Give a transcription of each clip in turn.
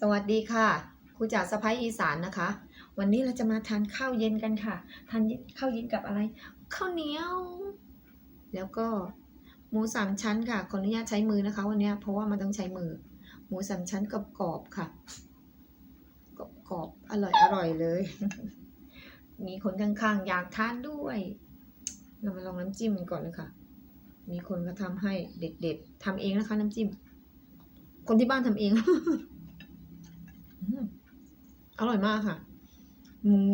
สวัสดีค่ะครูจากสะพ้ายอีสานนะคะ วันนี้เราจะมาทานข้าวเย็นกันค่ะ ทานข้าวเย็นกับอะไร ข้าวเหนียว แล้วก็หมูสามชั้นค่ะ ขออนุญาตใช้มือนะคะ วันนี้เพราะว่ามันต้องใช้มือ หมูสามชั้นกรอบค่ะกรอบๆอบอร่อยอร่อยเลย มีคนข้างๆอยากทานด้วย เรามาลองน้ำจิ้มกันก่อนเลยค่ะ มีคนก็ทำให้เด็ดๆทำเองนะคะ น้ำจิ้ม คนที่บ้านทำเอง อร่อยมากค่ะ หมู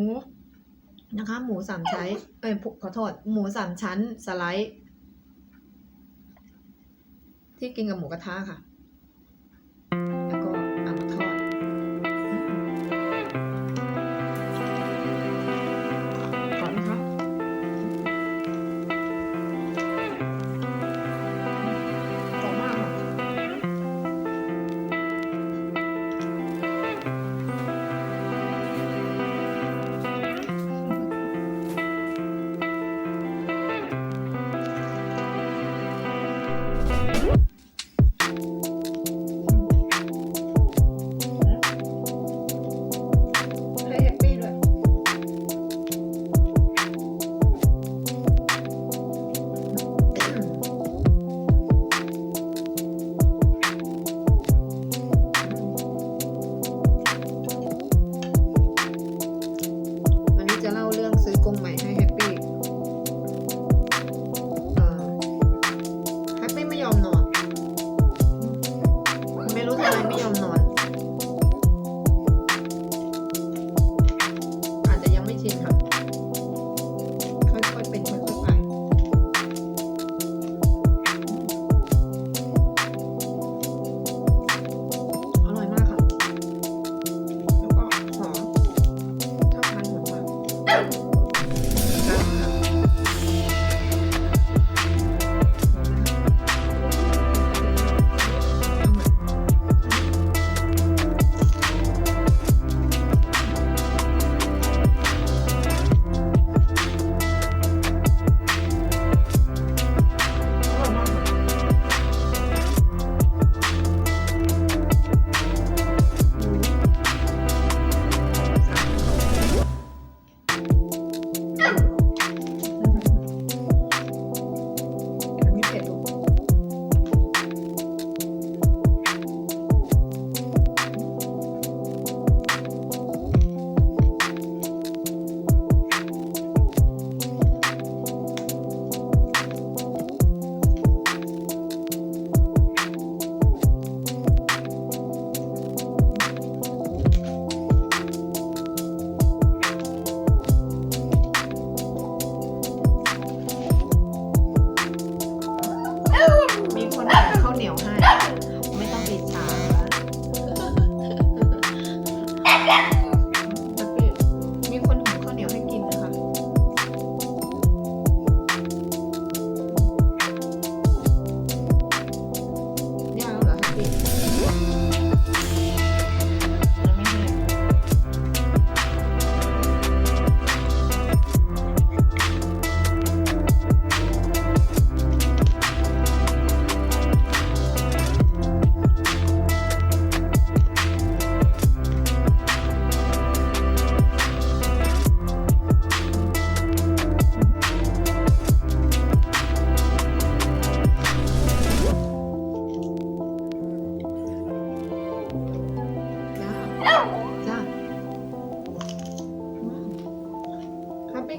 นะคะ หมูสามชั้นเอ้ยขอโทษหมูสามชั้นสไลด์ ที่กินกับหมูกระทะค่ะ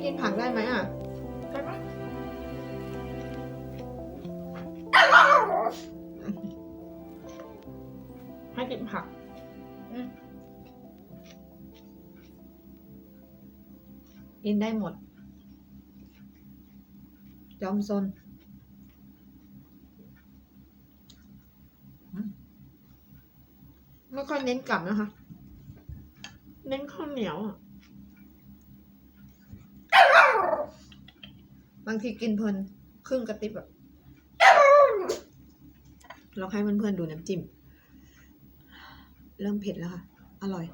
กินผักได้ไหมอะได้ไหมให้กินผักอืมกินได้หมด จอมซนอืมไม่ค่อยเน้นกลับนะคะ เน้นข้าวเหนียวอะ บางทีกินเพลินครึ่งกระติบแบบลองให้เพื่อนๆดูน้ำจิ้ม เริ่มเผ็ดแล้วค่ะ อร่อย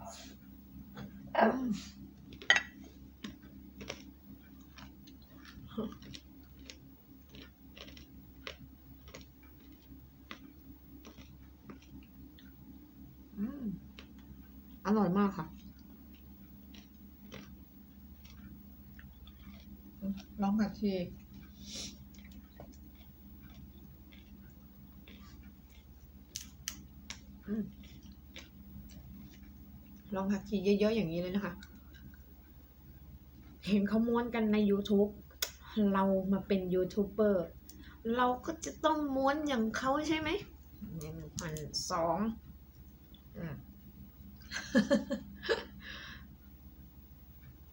อร่อยมากค่ะ ลองผักชีอืมลองผักชีเยอะ ๆ อย่างนี้เลยนะคะ เห็นเขาม้วนกันใน YouTube เรามาเป็นยูทูบเบอร์เราก็จะต้องม้วนอย่างเขาใช่ไหมหนึ่งพันสองอืม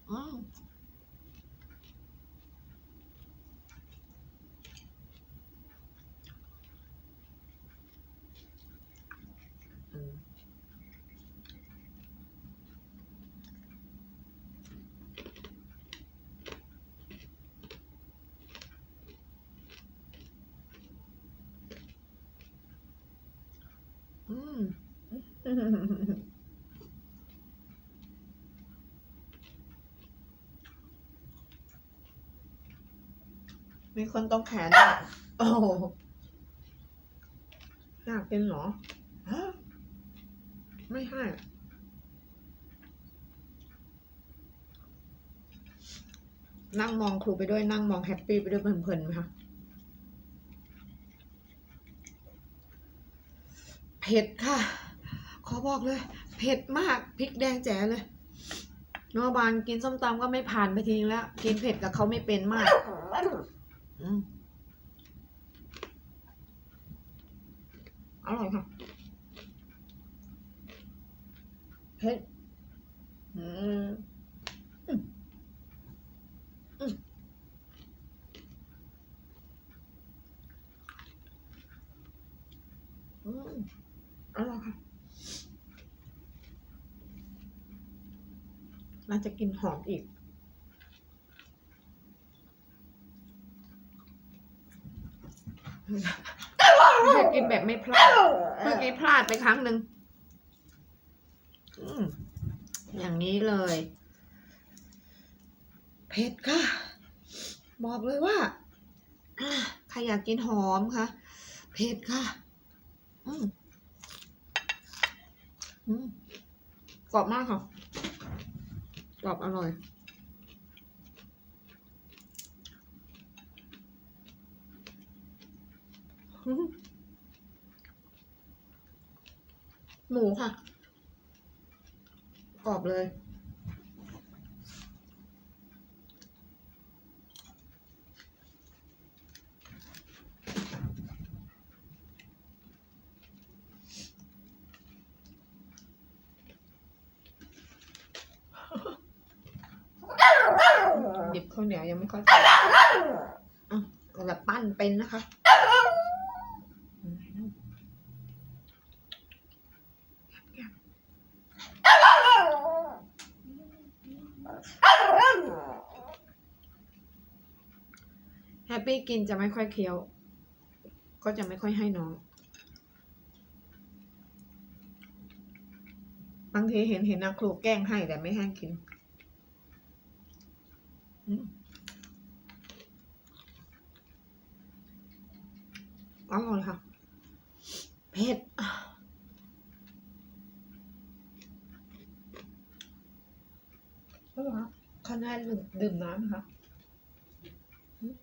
อืมอืมอืม มีคนต้องแขนอะ โอ้อยากเป็นเหรอฮะไม่ให้นั่งมองครูไปด้วยนั่งมองแฮปปี้ไปด้วยเพลินๆไหมคะเผ็ดค่ะ ขอบอกเลย เผ็ดมากพริกแดงแจ๋เลยเมื่อบานกินส้มตำก็ไม่ผ่านไปทีแล้ว กินเผ็ดกับเขาไม่เป็นมากอร่อยค่ะเผ็ดอืมอืมอืมอืมอร่อยค่ะ เราจะกินหอมอีกไม่เคยกินแบบไม่พลาด เมื่อกี้พลาดไปครั้งหนึ่งอืมอย่างนี้เลย เผ็ดค่ะ บอกเลยว่าอะใครอยากกินหอมคะเผ็ดค่ะ อืมอืมกรอบมากค่ะก รอบอร่อย หมูค่ะกรอบเลย หยิบ ข้าวเหนียวยังไม่ค่อยเป็นอะเอาแบบปั้นเป็นนะคะแฮปปี้กินจะไม่ค่อยเคี้ยว ก็จะไม่ค่อยให้น้อง บางทีเห็นเห็นนะครูแกล้งให้แต่ไม่ให้กิน อร่อยค่ะ เผ็ดก็เหรอคะข้างหน้าดื่มดื่มน้ำนะคะอืม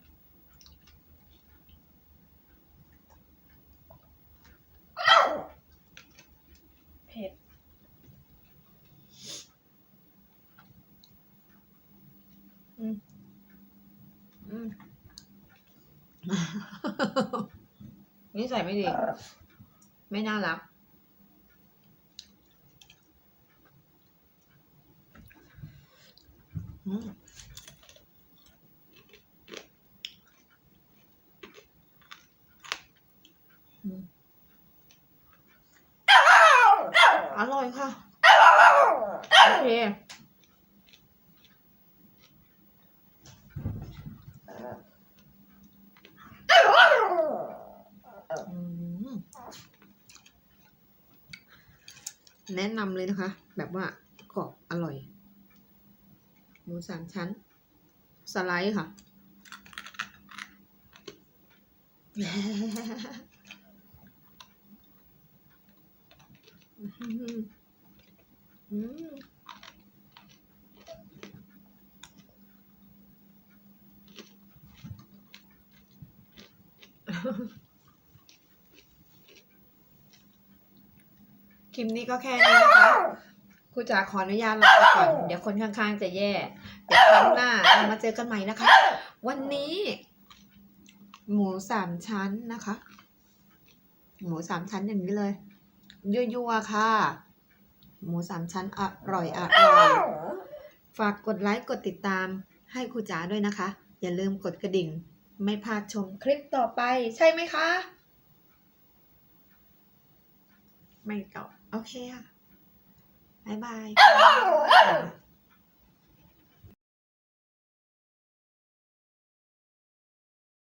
เผ็ดอืม อืม นิสัยไม่ดี ไม่น่ารัก อืมอืมอร่อยค่ะ โอเค อืม แนะนำเลยนะคะ แบบว่ากรอบอร่อย หมูสามชั้น สไลด์ค่ะ อือืม คลิปนี้ก็แค่นี้นะคะครูจ๋าขออนุญาตลาไปก่อน เดี๋ยวคนข้างๆจะแย่ เดี๋ยวครั้งหน้าเรามาเจอกันใหม่นะคะ วันนี้ หมูสามชั้นนะคะ หมูสามชั้นอย่างนี้เลย ยั่วๆค่ะ หมูสามชั้นอร่อยอร่อยฝากกดไลค์กดติดตามให้ครูจ๋าด้วยนะคะ อย่าลืมกดกระดิ่ง ไม่พลาดชมคลิปต่อไป ใช่ไหมคะ ไม่ตอบ โอเคค่ะบายบาย